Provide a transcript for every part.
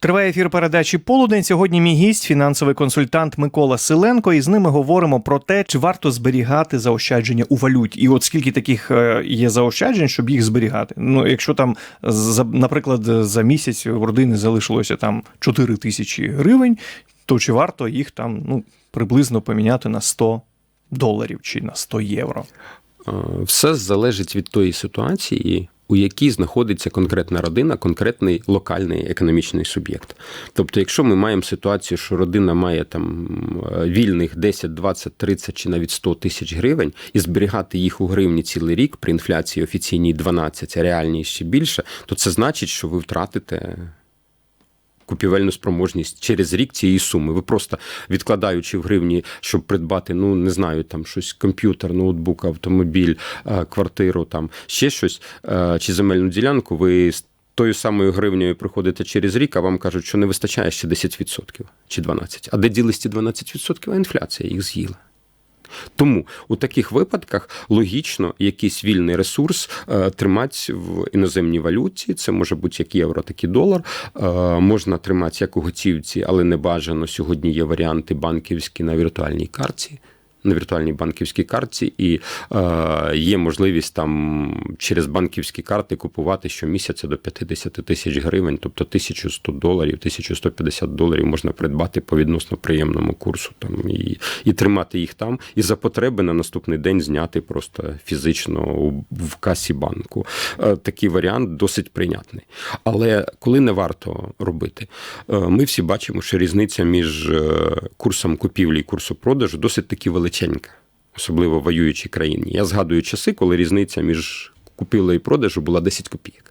Триває ефір передачі Полудень. Сьогодні мій гість, фінансовий консультант Микола Силенко. І з ними говоримо про те, чи варто зберігати заощадження у валюті. І от скільки таких е, є заощаджень, щоб їх зберігати. Ну, якщо там, за- наприклад, за місяць у родини залишилося там 4 тисячі гривень, то чи варто їх там ну, приблизно поміняти на 100 доларів чи на 100 євро? Е, Все залежить від тої ситуації, у якій знаходиться конкретна родина, конкретний локальний економічний суб'єкт. Тобто, якщо ми маємо ситуацію, що родина має там е, вільних 10, 20, 30 чи навіть 100 тисяч гривень, і зберігати їх у гривні цілий рік при інфляції офіційній 12, а реальній ще більше, то це значить, що ви втратите. Купівельну спроможність через рік цієї суми. Ви просто відкладаючи в гривні, щоб придбати, ну не знаю, там щось комп'ютер, ноутбук, автомобіль, е, квартиру, там ще щось е, чи земельну ділянку. Ви тою самою гривнею приходите через рік, а вам кажуть, що не вистачає ще 10% чи 12%. А де ділись ці 12%? А інфляція їх з'їла. Тому у таких випадках логічно якийсь вільний ресурс е, тримати в іноземній валюті. Це може бути як євро, так і долар. Е, можна тримати як у готівці, але не бажано. Сьогодні є варіанти банківські на віртуальній карті. На віртуальній банківській карті, і е, є можливість там через банківські карти купувати щомісяця до 50 тисяч гривень, тобто 1100 доларів, 1150 доларів можна придбати по відносно приємному курсу там і, і тримати їх там, і за потреби на наступний день зняти просто фізично в касі банку. Е, такий варіант досить прийнятний. Але коли не варто робити, Е, ми всі бачимо, що різниця між е, курсом купівлі і курсом продажу досить таки величенька, особливо в воюючій країні. Я згадую часи, коли різниця між купівлею і продажу була 10 копійок.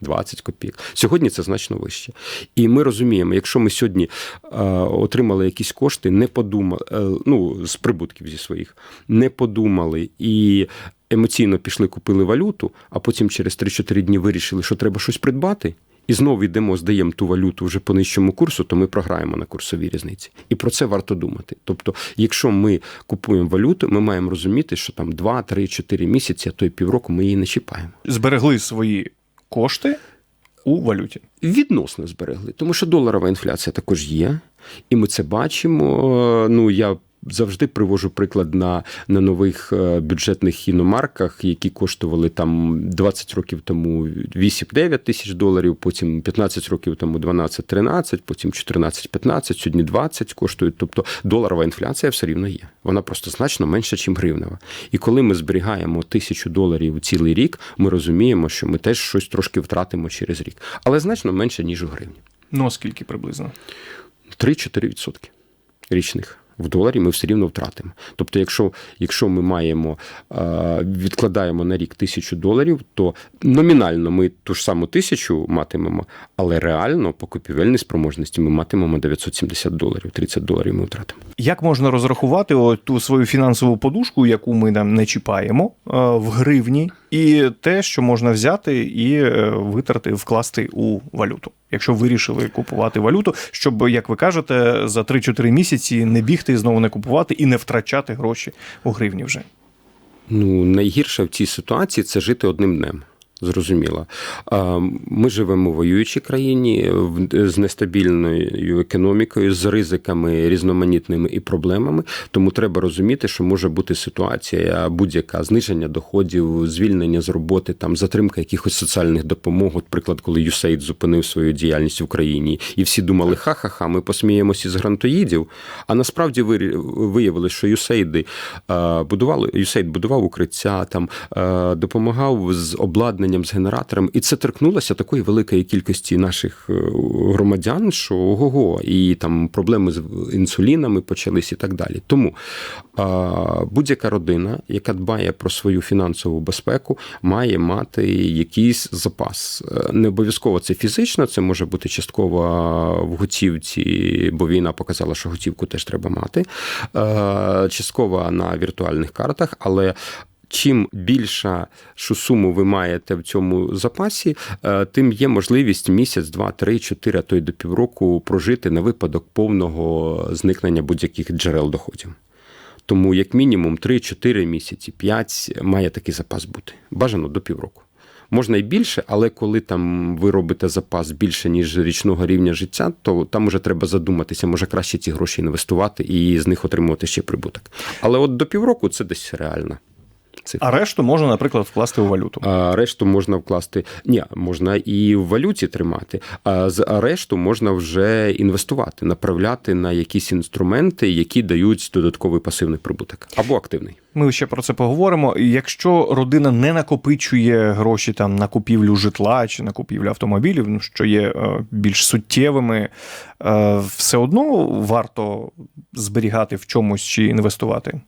20 копійок. Сьогодні це значно вище. І ми розуміємо, якщо ми сьогодні е, отримали якісь кошти, не подумали, е, ну, з прибутків зі своїх, не подумали і емоційно пішли, купили валюту, а потім через 3-4 дні вирішили, що треба щось придбати. І знову йдемо, здаємо ту валюту вже по нижчому курсу, то ми програємо на курсовій різниці. І про це варто думати. Тобто, якщо ми купуємо валюту, ми маємо розуміти, що там 2, 3, 4 місяці, а то й півроку ми її не чіпаємо. Зберегли свої кошти у валюті. Відносно зберегли, тому що доларова інфляція також є, і ми це бачимо. Ну я завжди привожу приклад на, на нових е, бюджетних іномарках, які коштували там 20 років тому 8-9 тисяч доларів, потім 15 років тому 12-13, потім 14-15, сьогодні 20 коштують. Тобто доларова інфляція все рівно є. Вона просто значно менша, ніж гривнева. І коли ми зберігаємо тисячу доларів цілий рік, ми розуміємо, що ми теж щось трошки втратимо через рік, але значно менше, ніж у гривні. Ну, скільки приблизно? 3-4% річних. В доларі ми все рівно втратимо. Тобто, якщо, якщо ми маємо е, відкладаємо на рік тисячу доларів, то номінально ми ту ж саму тисячу матимемо, але реально по купівельній спроможності ми матимемо 970 доларів, 30 доларів ми втратимо. Як можна розрахувати ту свою фінансову подушку, яку ми там не чіпаємо е, в гривні, і те, що можна взяти і е, витрати, вкласти у валюту, якщо вирішили купувати валюту, щоб, як ви кажете, за 3-4 місяці не бігти і знову не купувати і не втрачати гроші у гривні вже. Ну, найгірше в цій ситуації це жити одним днем. Зрозуміло. Ми живемо в воюючій країні з нестабільною економікою, з ризиками різноманітними і проблемами. Тому треба розуміти, що може бути ситуація будь-яка зниження доходів, звільнення з роботи, там затримка якихось соціальних допомог. От приклад, коли USAID зупинив свою діяльність в Україні, і всі думали, ха-ха-ха, ми посміємося із грантоїдів. А насправді виявилось, що е, будували USAID будував укриття, там допомагав з обладнанням, з генератором, і це торкнулося такої великої кількості наших е, громадян, що ого-го, і там проблеми з інсулінами почались і так далі. Тому будь-яка родина, яка дбає про свою фінансову безпеку, має мати якийсь запас. Е, Не обов'язково це фізично, це може бути частково в готівці, бо війна показала, що готівку теж треба мати. Е, Частково на віртуальних картах, але. Чим більша суму ви маєте в цьому запасі, е, тим є можливість місяць, два, три, чотири, а то й до півроку прожити на випадок повного зникнення будь-яких джерел доходів. Тому, як мінімум, 3-4 місяці, 5 має такий запас бути. Бажано до півроку. Можна і більше, але коли там ви робите запас більше, ніж річного рівня життя, то там уже треба задуматися, може краще ці гроші інвестувати і з них отримувати ще прибуток. Але от до півроку це десь реально. Цифра. А решту можна, наприклад, вкласти у валюту. А решту можна вкласти. Ні, можна і в валюті тримати, а з решту можна вже інвестувати, направляти на якісь інструменти, які дають додатковий пасивний прибуток або активний. Ми ще про це поговоримо. Якщо родина не накопичує гроші там на купівлю житла чи на купівлю автомобілів, ну, що є е, більш суттєвими, е, все одно варто зберігати в чомусь чи інвестувати.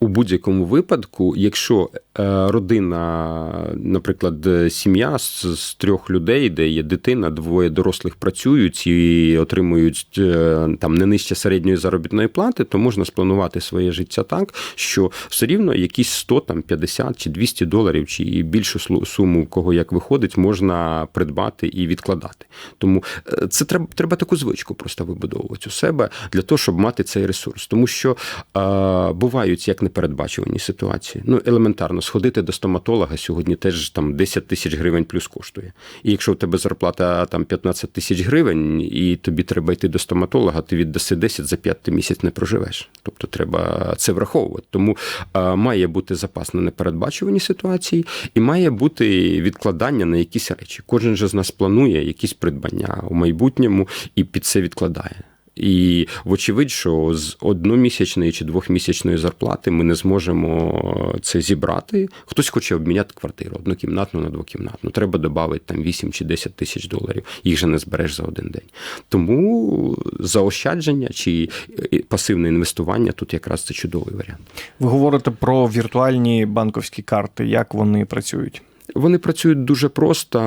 У будь-якому випадку, якщо родина, наприклад, е, сім'я з, з трьох людей, де є дитина, двоє дорослих працюють і отримують е, там не нижче середньої заробітної плати, то можна спланувати своє життя так, що все рівно якісь 100, там 50 чи 200 доларів, чи більшу суму, кого як виходить, можна придбати і відкладати. Тому е, це треба, треба таку звичку просто вибудовувати у себе для того, щоб мати цей ресурс. Тому що е, бувають як непередбачувані ситуації. Ну, елементарно, сходити до стоматолога сьогодні теж там 10 тисяч гривень плюс коштує. І якщо в тебе зарплата там 15 тисяч гривень, і тобі треба йти до стоматолога, ти віддаси 10 за 5 ти місяць не проживеш. Тобто треба це враховувати. Тому має бути запас на непередбачувані ситуації, і має бути відкладання на якісь речі. Кожен же з нас планує якісь придбання у майбутньому і під це відкладає. І вочевидь, що з одномісячної чи двохмісячної зарплати ми не зможемо це зібрати. Хтось хоче обміняти квартиру однокімнатну на двокімнатну. Треба додати там 8 чи 10 тисяч доларів. Їх же не збереш за один день. Тому заощадження чи е, пасивне інвестування тут якраз це чудовий варіант. Ви говорите про віртуальні банковські карти, як вони працюють. Вони працюють дуже просто.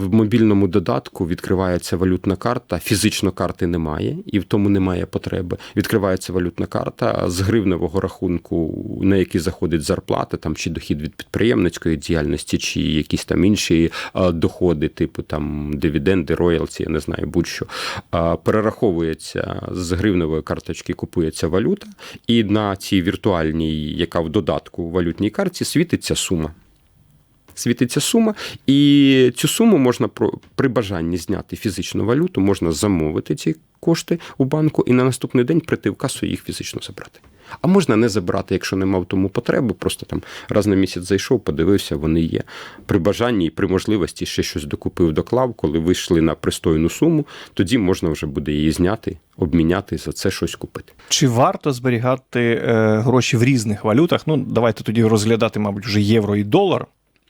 В мобільному додатку відкривається валютна карта, фізично карти немає, і в тому немає потреби. Відкривається валютна карта з гривневого рахунку, на який заходить зарплата, там чи дохід від підприємницької діяльності, чи якісь там інші доходи, типу там дивіденди, роялці, я не знаю, будь-що. Перераховується з гривневої карточки, купується валюта, і на цій віртуальній, яка в додатку валютній карті, світиться сума світиться сума, і цю суму можна при бажанні зняти фізичну валюту, можна замовити ці кошти у банку і на наступний день прийти в касу їх фізично забрати. А можна не забрати, якщо нема в тому потреби, просто там раз на місяць зайшов, подивився, вони є. При бажанні і при можливості ще щось докупив, доклав, коли вийшли на пристойну суму, тоді можна вже буде її зняти, обміняти за це щось купити. Чи варто зберігати е, гроші в різних валютах? Ну, давайте тоді розглядати, мабуть, вже євро і долар.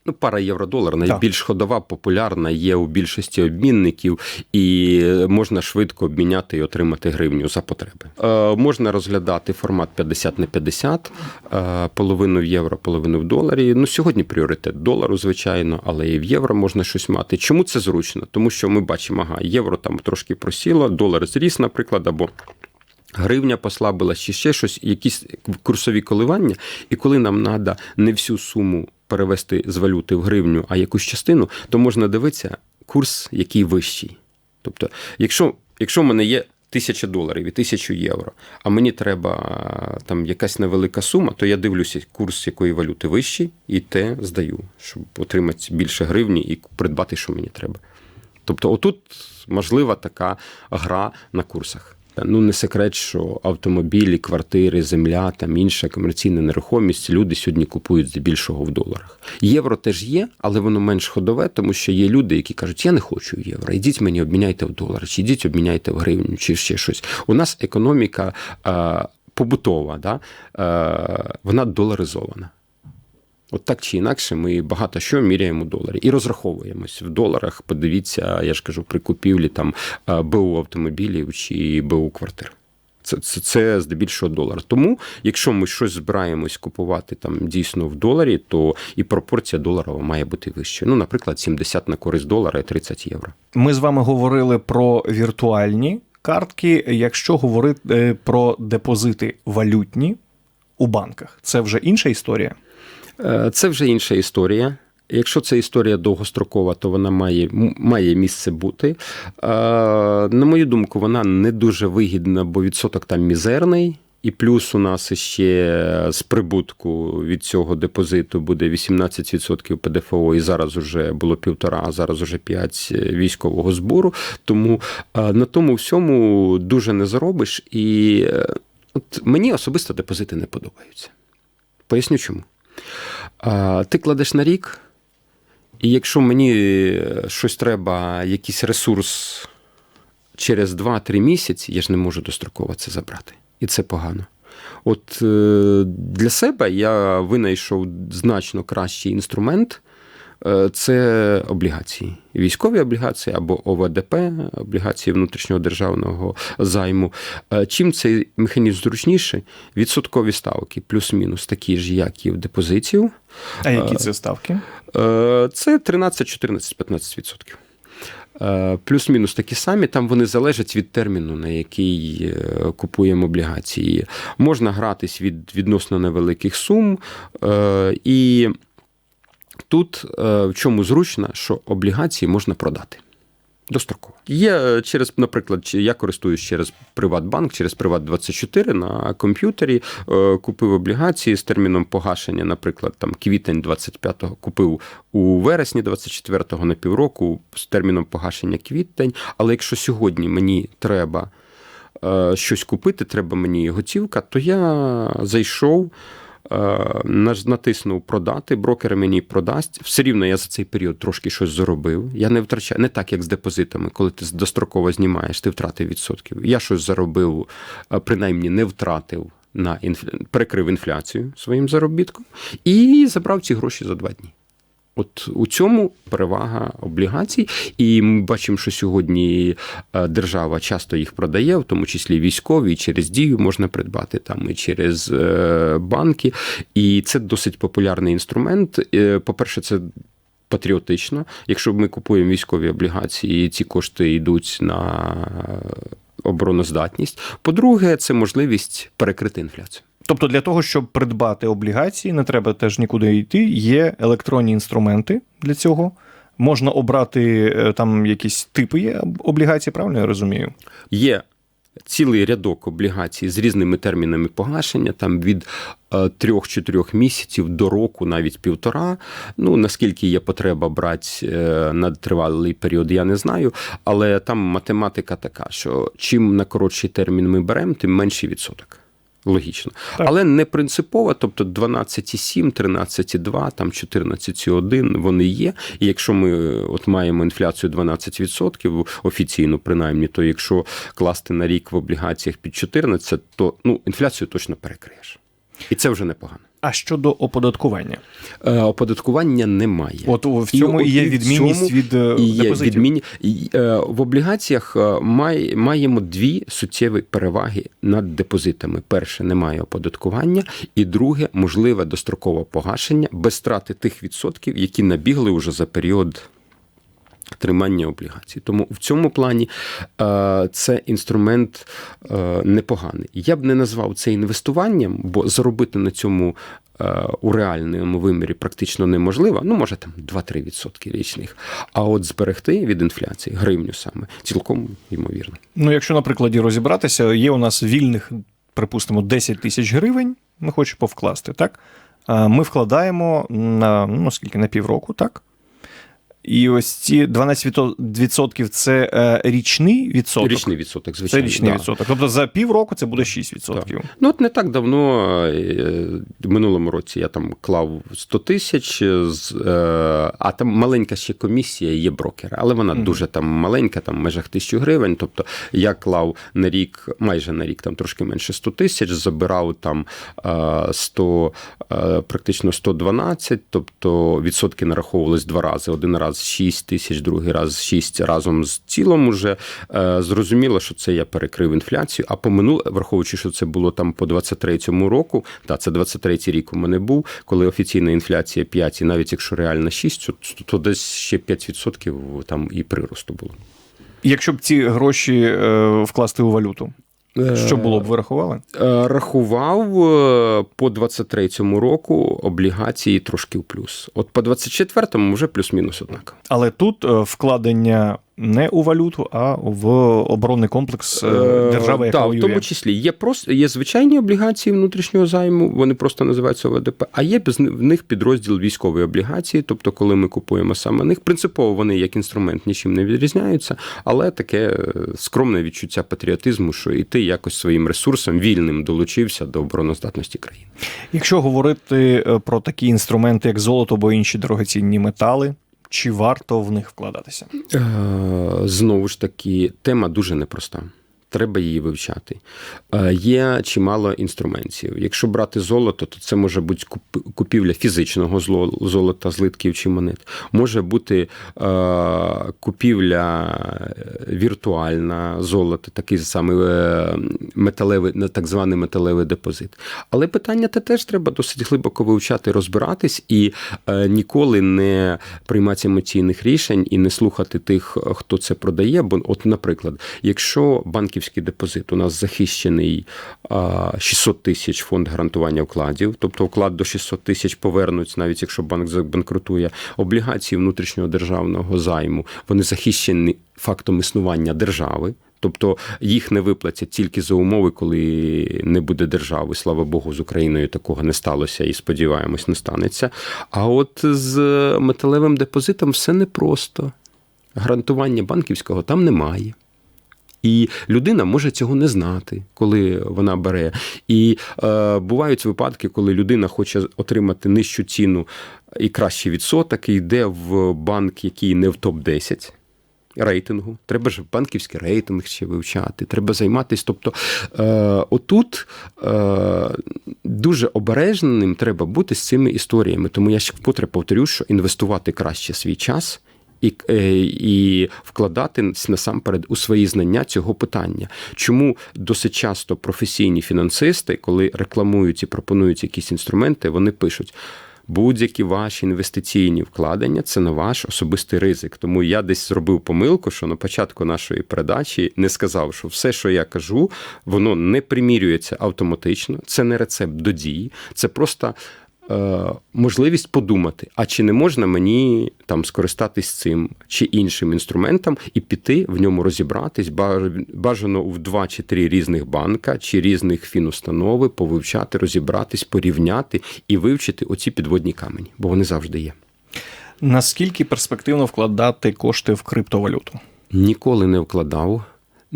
Ну, пара євро-долар найбільш ходова, популярна, є у більшості обмінників, і можна швидко обміняти і отримати гривню за потреби. Е, можна розглядати формат 50 на 50, е, половину в євро, половину в доларі. Ну, сьогодні пріоритет долару, звичайно, але і в євро можна щось мати. Чому це зручно? Тому що ми бачимо, ага, євро там трошки просіло, долар зріс, наприклад, або. Гривня послабилась чи ще щось, якісь курсові коливання, і коли нам треба не всю суму перевести з валюти в гривню, а якусь частину, то можна дивитися курс, який вищий. Тобто, якщо, якщо в мене є тисяча доларів і тисячу євро, а мені треба там якась невелика сума, то я дивлюся, курс якої валюти вищий, і те здаю, щоб отримати більше гривні і придбати, що мені треба. Тобто, отут можлива така гра на курсах. Ну, не секрет, що автомобілі, квартири, земля, там інша комерційна нерухомість люди сьогодні купують здебільшого в доларах. Євро теж є, але воно менш ходове, тому що є люди, які кажуть, я не хочу євро, ідіть мені обміняйте в долар, чи ідіть обміняйте в гривню, чи ще щось. У нас економіка побутова, да? вона доларизована. От так чи інакше, ми багато що міряємо в доларі і розраховуємось в доларах. Подивіться, я ж кажу, при купівлі там е, БУ автомобілів чи БУ квартир. Це, це, це здебільшого долар. Тому, якщо ми щось збираємось купувати там дійсно в доларі, то і пропорція доларова має бути вищою. Ну, наприклад, 70 на користь долара і 30 євро. Ми з вами говорили про віртуальні картки. Якщо говорити е, про депозити валютні у банках, це вже інша історія. Е, Це вже інша історія. Якщо це історія довгострокова, то вона має, має місце бути. Е, На мою думку, вона не дуже вигідна, бо відсоток там мізерний. І плюс у нас ще з прибутку від цього депозиту буде 18% ПДФО, і зараз вже було півтора, а зараз вже 5 військового збору. Тому е, на тому всьому дуже не заробиш. І е, от мені особисто депозити не подобаються. Поясню чому. Ти кладеш на рік, і якщо мені е, щось треба, якийсь ресурс через 2-3 місяці, я ж не можу достроково це забрати. І це погано. От е, для себе я винайшов значно кращий інструмент. Е, Це облігації, військові облігації або ОВДП, облігації внутрішнього державного займу. Е, Чим цей механізм зручніший? Відсоткові ставки, плюс-мінус такі ж, як і в депозицію. А які це ставки? Е, Це 13, 14, 15 відсотків. Е, Плюс-мінус такі самі, там вони залежать від терміну, на який е, купуємо облігації. Можна гратись від відносно невеликих сум. е, І тут е, в чому зручно, що облігації можна продати. Достроково. Є е, через, наприклад, я користуюсь через Приватбанк, через Приват24 на комп'ютері, е, купив облігації з терміном погашення, наприклад, там квітень 25-го, купив у вересні 24-го на півроку з терміном погашення квітень. Але якщо сьогодні мені треба щось купити, треба мені готівка, то я зайшов. Е, Натиснув продати, брокер мені продасть. Все рівно я за цей період трошки щось заробив. Я не втрачаю, не так, як з депозитами, коли ти достроково знімаєш, ти втратив відсотків. Я щось заробив, е, принаймні не втратив на інф... перекрив інфляцію своїм заробітком і забрав ці гроші за два дні. От у цьому перевага облігацій, і ми бачимо, що сьогодні е, держава часто їх продає, в тому числі військові, через дію можна придбати там і через е, банки. І це досить популярний інструмент. Е, По-перше, це. Патріотично, якщо ми купуємо військові облігації, ці кошти йдуть на обороноздатність. По-друге, це можливість перекрити інфляцію. Тобто для того, щоб придбати облігації, не треба теж нікуди йти. Є електронні інструменти для цього. Можна обрати е, там якісь типи є облігацій, правильно я розумію? Є цілий рядок облігацій з різними термінами погашення, там від е, трьох-чотирьох місяців до року, навіть півтора. Ну наскільки є потреба брати е, на тривалий період, я не знаю. Але там математика така, що чим на коротший термін ми беремо, тим менший відсоток. Логічно, Так. але не принципово, тобто 12,7, 13,2, там 14,1 вони є. І якщо ми от маємо інфляцію 12% офіційно, принаймні, то якщо класти на рік в облігаціях під 14, то ну інфляцію точно перекриєш. І це вже непогано. А щодо оподаткування, Е, оподаткування немає. от в цьому і, є відмінність цьому від е, і є депозитів. і, е, в облігаціях е, май, маємо дві суттєві переваги над депозитами: перше, немає оподаткування, і друге, можливе дострокове погашення без страти тих відсотків, які набігли уже за період. Тримання облігацій. Тому в цьому плані е, це інструмент е, непоганий. Я б не назвав це інвестуванням, бо заробити на цьому е, у реальному вимірі практично неможливо. Ну, може, там 2-3% річних. А от зберегти від інфляції гривню саме цілком ймовірно. Ну, якщо на прикладі розібратися, є у нас вільних, припустимо, 10 тисяч гривень, ми хочемо повкласти, так? Ми вкладаємо на ну, скільки, на півроку, так? І ось ці 12% це е, річний відсоток. Річний відсоток, Це звичайно. річний да. відсоток. Тобто за півроку це буде 6%. Ну, от не так давно, е, в минулому році я там клав 100 тисяч, е, а там маленька ще комісія є брокера, але вона Мгм. дуже там маленька, там в межах тисячу гривень. Тобто я клав на рік, майже на рік, там трошки менше 100 тисяч, забирав там е, 100, е, практично 112, тобто відсотки нараховувались два рази. Один раз 6 тисяч, другий раз 6 разом з цілом уже. Е, Зрозуміло, що це я перекрив інфляцію, а по минуле, враховуючи, що це було там по 23-му року, та це 23-й рік у мене був, коли офіційна інфляція 5, і навіть якщо реальна 6, то, то десь ще 5% там і приросту було. Якщо б ці гроші е, вкласти у валюту, що було б, ви рахували? Е, Рахував е, по 23-му року облігації трошки в плюс. От по 24-му вже плюс-мінус однаково. Але тут е, вкладення не у валюту, а в оборонний комплекс е, держави, яка Так, в тому числі є просто є звичайні облігації внутрішнього займу, вони просто називаються ОВДП, а є без в них підрозділ військової облігації. Тобто, коли ми купуємо саме них, принципово вони як інструмент нічим не відрізняються, але таке е, скромне відчуття патріотизму, що і ти якось своїм ресурсом вільним долучився до обороноздатності країни. Якщо говорити е, про такі інструменти, як золото або інші дорогоцінні метали, чи варто в них вкладатися? Е, Знову ж таки, тема дуже непроста. Треба її вивчати. Е, Є чимало інструментів. Якщо брати золото, то це може бути купівля фізичного золота, злитків чи монет. Може бути е, купівля е, віртуальна золота, такий самий металевий, так званий металевий депозит. Але питання те теж треба досить глибоко вивчати, розбиратись і ніколи не приймати емоційних рішень і не слухати тих, хто це продає. Бо, от, наприклад, якщо банківський депозит у нас захищений 600 тисяч фонд гарантування вкладів, тобто вклад до 600 тисяч повернуть, навіть якщо банк забанкрутує, облігації внутрішнього державного займу, вони захищені фактом існування держави. Тобто їх не виплатять тільки за умови, коли не буде держави. Слава Богу, з Україною такого не сталося і сподіваємось, не станеться. А от з металевим депозитом все непросто. Гарантування банківського там немає. І людина може цього не знати, коли вона бере. І е, бувають випадки, коли людина хоче отримати нижчу ціну і кращий відсоток, і йде в банк, який не в топ-10 рейтингу. Треба ж банківський рейтинг ще вивчати, треба займатися. Тобто, е, отут е, дуже обережним треба бути з цими історіями. Тому я ще вкотре повторю, що інвестувати краще свій час. І, е, і вкладати насамперед у свої знання цього питання. Чому досить часто професійні фінансисти, коли рекламують і пропонують якісь інструменти, вони пишуть. Будь-які ваші інвестиційні вкладення це не ваш особистий ризик. Тому я десь зробив помилку, що на початку нашої передачі не сказав, що все, що я кажу, воно не примірюється автоматично. Це не рецепт до дії, це просто можливість подумати, а чи не можна мені там скористатись цим чи іншим інструментом і піти в ньому розібратись, ба- бажано в два чи три різних банка чи різних фінустанови, повивчати, розібратись, порівняти і вивчити оці підводні камені, бо вони завжди є. Наскільки перспективно вкладати кошти в криптовалюту? Ніколи не вкладав.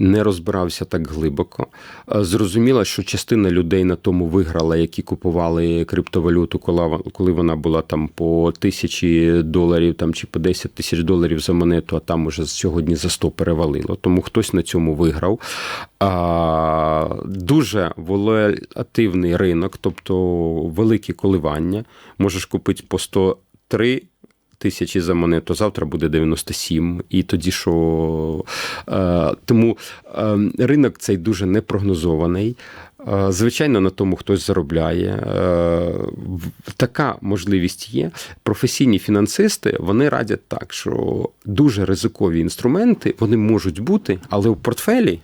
Не розбирався так глибоко. Е, Зрозуміло, що частина людей на тому виграла, які купували криптовалюту, коли вона була там по тисячі доларів там, чи по 10 тисяч доларів за монету, а там уже сьогодні за 100 перевалило. Тому хтось на цьому виграв. А, дуже волативний ринок, тобто великі коливання. Можеш купити по 103 тисячі за монету, завтра буде 97. І тоді що. Е, тому е, ринок цей дуже непрогнозований. Е, Звичайно, на тому хтось заробляє. Така можливість є. Професійні фінансисти вони радять так, що дуже ризикові інструменти вони можуть бути, але в портфелі.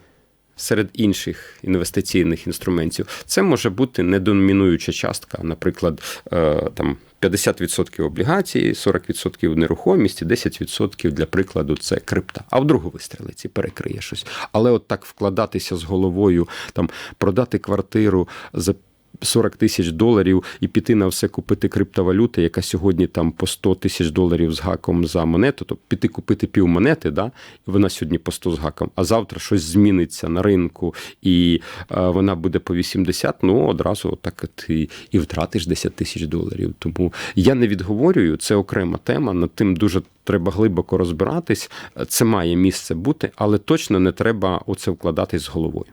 Серед інших інвестиційних інструментів це може бути недомінуюча частка, наприклад, е, там 50% облігацій, 40% нерухомість, і 10% для прикладу це крипта. А вдруге вистрелить і перекриє щось. Але от так вкладатися з головою, там продати квартиру за 40 тисяч доларів і піти на все купити криптовалюти, яка сьогодні там по 100 тисяч доларів з гаком за монету, то піти купити пів монети, да, вона сьогодні по 100 з гаком, а завтра щось зміниться на ринку, і е, вона буде по 80, ну одразу так ти і втратиш 10 тисяч доларів. Тому я не відговорюю, це окрема тема, над тим дуже треба глибоко розбиратись. Це має місце бути, але точно не треба у це вкладатись з головою.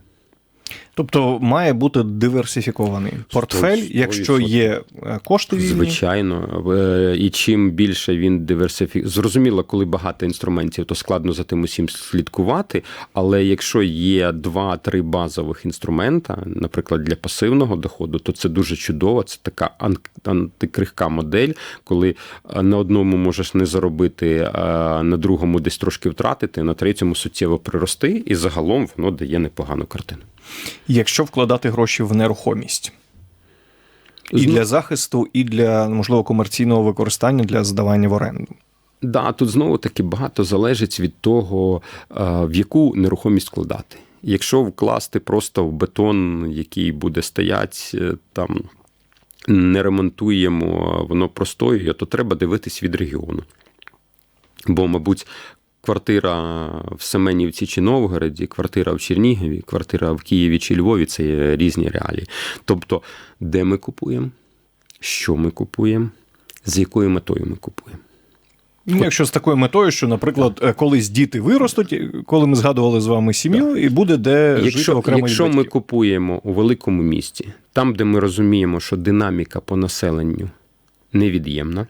Тобто має бути диверсифікований портфель, Сто- якщо є е, кошти вільні. Звичайно, Е, і чим більше він диверсифікує. Зрозуміло, коли багато інструментів, то складно за тим усім слідкувати. Але якщо є два-три базових інструмента, наприклад, для пасивного доходу, то це дуже чудово. Це така ан- антикрихка модель, коли е, на одному можеш не заробити, а на другому десь трошки втратити, на третьому суттєво прирости, і загалом воно дає непогану картину. Якщо вкладати гроші в нерухомість. І для захисту, і для можливо комерційного використання для здавання в оренду. Да, тут знову таки багато залежить від того, е, в яку нерухомість вкладати. Якщо вкласти просто в бетон, який буде стоять, е, там не ремонтуємо, воно простоює, то треба дивитись від регіону. Бо, мабуть, квартира в Семенівці чи Новгороді, квартира в Чернігові, квартира в Києві чи Львові це є різні реалії. Тобто, де ми купуємо, що ми купуємо, з якою метою ми купуємо. Ну, якщо з такою метою, що, наприклад, е, колись діти виростуть, е, коли ми згадували з вами сім'ю, і буде де жити Якщо, окремо від якщо ми купуємо у великому місті, там, де ми розуміємо, що динаміка по населенню невід'ємна,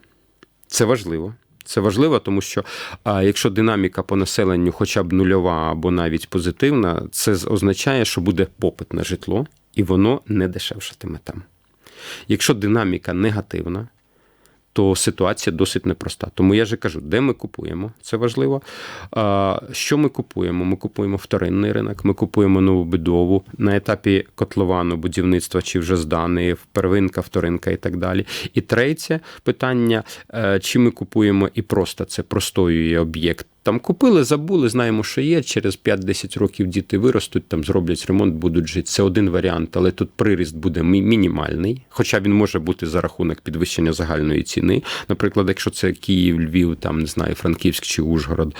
це важливо. Це важливо, тому що а, якщо динаміка по населенню хоча б нульова або навіть позитивна, це означає, що буде попит на житло, і воно не дешевшатиме там. Якщо динаміка негативна, то ситуація досить непроста. Тому я же кажу, де ми купуємо, це важливо. Що ми купуємо? Ми купуємо вторинний ринок, ми купуємо нову будову на етапі котловану будівництва чи вже зданий, первинка, вторинка і так далі. І третє питання: е, чи ми купуємо і просто це простоює об'єкт. Там купили, забули, знаємо, що є. Через 5-10 років діти виростуть, там зроблять ремонт, будуть жити. Це один варіант, але тут приріст буде мінімальний, хоча він може бути за рахунок підвищення загальної ціни. Наприклад, якщо це Київ, Львів, там не знаю, Франківськ чи Ужгород.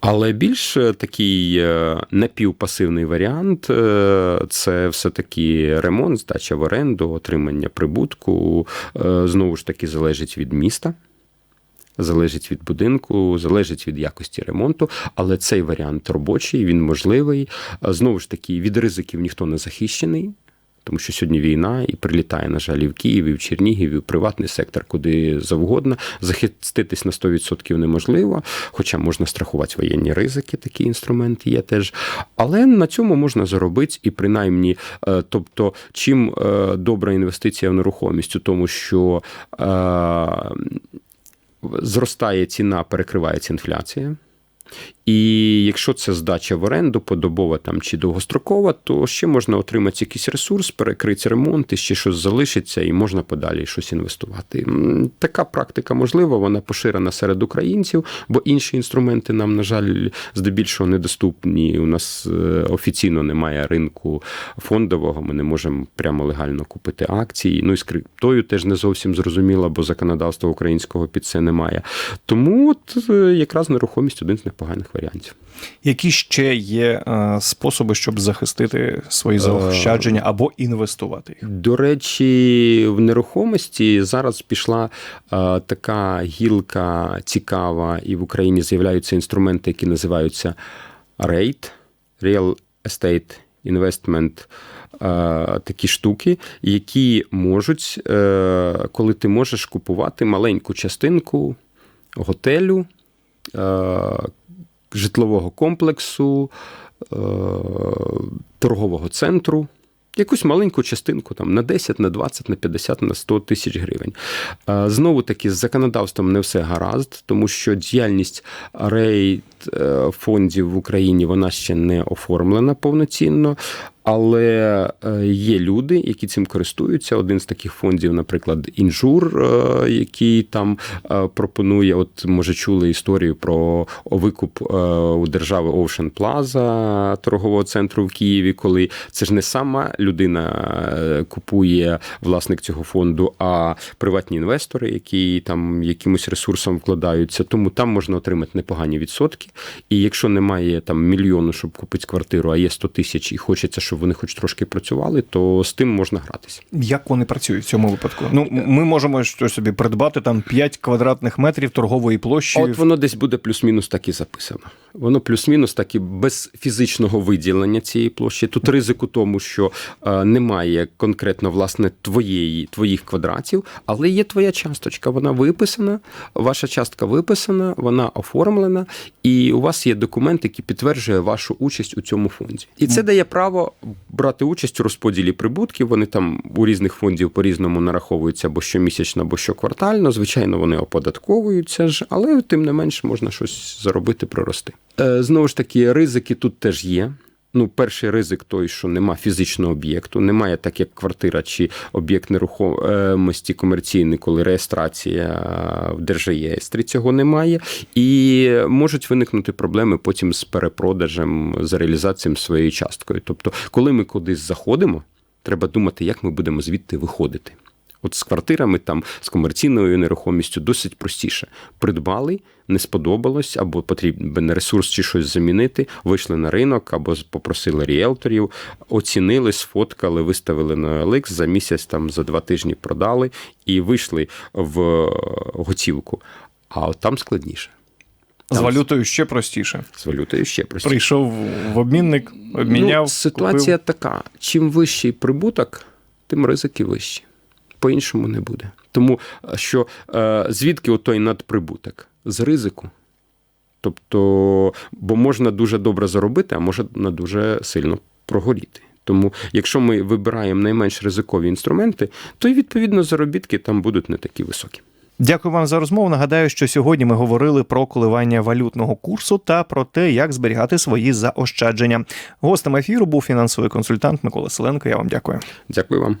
Але більш е, такий е, напівпасивний варіант е, це все-таки ремонт, здача в оренду, отримання прибутку. Знову ж таки, залежить від міста. Залежить від будинку, залежить від якості ремонту, але цей варіант робочий, він можливий. Знову ж таки, від ризиків ніхто не захищений, тому що сьогодні війна і прилітає, на жаль, і в Київ, і в Чернігів, і в приватний сектор, куди завгодно. Захиститись на 100% неможливо, хоча можна страхувати воєнні ризики, такі інструменти є теж. Але на цьому можна заробити і принаймні, е, тобто, чим е, добра інвестиція в нерухомість, у тому, що. Зростає ціна, перекривається інфляція. І якщо це здача в оренду, подобова там чи довгострокова, то ще можна отримати якийсь ресурс, перекрити ремонт, і ще щось залишиться, і можна подалі щось інвестувати. Така практика можлива, вона поширена серед українців, бо інші інструменти нам, на жаль, здебільшого недоступні. У нас е, офіційно немає ринку фондового, ми не можемо прямо легально купити акції. Ну і з криптою теж не зовсім зрозуміло, бо законодавства українського під це немає. Тому от е, якраз нерухомість один з непоганих варіантів. Які ще є е, способи, щоб захистити свої заощадження або інвестувати їх? До речі, в нерухомості зараз пішла е, така гілка цікава, і в Україні з'являються інструменти, які називаються REIT, Real Estate Investment. е, Такі штуки, які можуть, е, коли ти можеш купувати маленьку частинку готелю, е, житлового комплексу, е, торгового центру. Якусь маленьку частинку там на 10, на 20, на 50, на 100 тисяч гривень. Е, Знову таки, з законодавством не все гаразд, тому що діяльність рейд е, фондів в Україні вона ще не оформлена повноцінно. Але е, є люди, які цим користуються. Один з таких фондів, наприклад, інжур, е, який там е, пропонує, от може чули історію про викуп е, у держави Ocean Plaza торгового центру в Києві, коли це ж не сама людина е, купує власник цього фонду, а приватні інвестори, які там якимось ресурсом вкладаються. Тому там можна отримати непогані відсотки. І якщо немає там мільйону, щоб купити квартиру, а є 100 тисяч, і хочеться, щоб вони хоч трошки працювали, то з тим можна гратися. Як вони працюють в цьому випадку? Ну, ми можемо щось собі придбати там 5 квадратних метрів торгової площі. От воно десь буде плюс-мінус так і записано. Воно плюс-мінус так і без фізичного виділення цієї площі. Тут ризик у тому, що е, немає конкретно власне твоєї твоїх квадратів, але є твоя часточка. Вона виписана, ваша частка виписана, вона оформлена, і у вас є документ, який підтверджує вашу участь у цьому фонді. І це дає право брати участь у розподілі прибутків. Вони там у різних фондів по-різному нараховуються або щомісячно, або щоквартально. Звичайно, вони оподатковуються ж, але тим не менш можна щось заробити, прорости. Е, Знову ж таки, ризики тут теж є. Ну, перший ризик той, що нема фізичного об'єкту, немає так, як квартира чи об'єкт нерухомості комерційний, коли реєстрація в держреєстрі цього немає. І можуть виникнути проблеми потім з перепродажем, з реалізацією своєю часткою. Тобто, коли ми кудись заходимо, треба думати, як ми будемо звідти виходити. От з квартирами, там з комерційною нерухомістю досить простіше. Придбали, не сподобалось, або потрібен ресурс чи щось замінити. Вийшли на ринок, або попросили ріелторів, оцінили, сфоткали, виставили на OLX, за місяць, там за два тижні продали і вийшли в готівку. А от там складніше. З валютою ще простіше. З валютою ще простіше. Прийшов в обмінник, обміняв. Ну, ситуація купив. така: чим вищий прибуток, тим ризики вищі. По-іншому не буде. Тому е, що е, звідки отой надприбуток? З ризику. Тобто, бо можна дуже добре заробити, а можна дуже сильно прогоріти. Тому, якщо ми вибираємо найменш ризикові інструменти, то і відповідно заробітки там будуть не такі високі. Дякую вам за розмову. Нагадаю, що сьогодні ми говорили про коливання валютного курсу та про те, як зберігати свої заощадження. Гостем ефіру був фінансовий консультант Микола Селенко. Я вам дякую. Дякую вам.